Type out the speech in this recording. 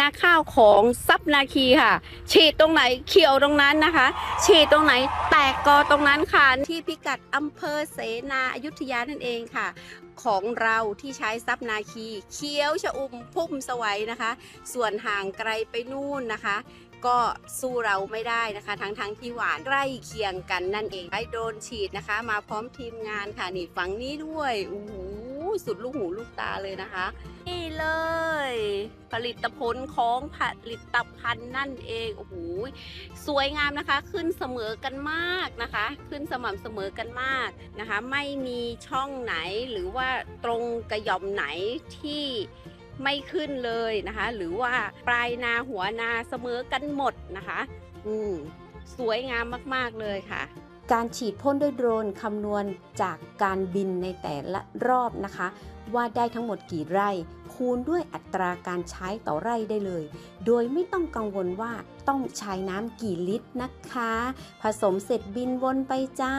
นาข้าวของซับนาคีค่ะ ฉีดตรงไหนเขียวตรงนั้นนะคะ ฉีดตรงไหนแตกกอตรงนั้นค่ะ ที่พิกัดอำเภอเสนาอยุธยานั่นเองค่ะ ของเราที่ใช้ซับนาคีเขียวชะอุ่มพุ่มสวัยนะคะ ส่วนห่างไกลไปนู่นนะคะ ก็สู้เราไม่ได้นะคะ ทั้งทั้งๆที่หวานใกล้เคียงกันนั่นเองไอโดนฉีดนะคะ มาพร้อมทีมงานค่ะนี่ฝั่งนี้ด้วยโอ้โหสุดลูกหูลูกตาเลยนะคะ เลย ผลิตผลของผลิตภัณฑ์นั่นเองโอ้โหสวยงามนะคะ ขึ้นเสมอกันมากนะคะ ขึ้นสม่ำเสมอกันมากนะคะ ไม่มีช่องไหนหรือว่าตรงกระหย่อมไหนที่ไม่ขึ้นเลยนะคะ หรือว่าปลายนาหัวนาเสมอกันหมดนะคะ อืมสวยงามมาก ๆ เลยค่ะ การฉีดพ่นด้วยโดรนคำนวณจากการบินในแต่ละรอบนะคะ ว่าได้ทั้งหมดกี่ไร่ คูณด้วยอัตราการใช้ต่อไร่ได้เลย โดยไม่ต้องกังวลว่าต้องใช้น้ำกี่ลิตรนะคะ ผสมเสร็จบินวนไปจ้า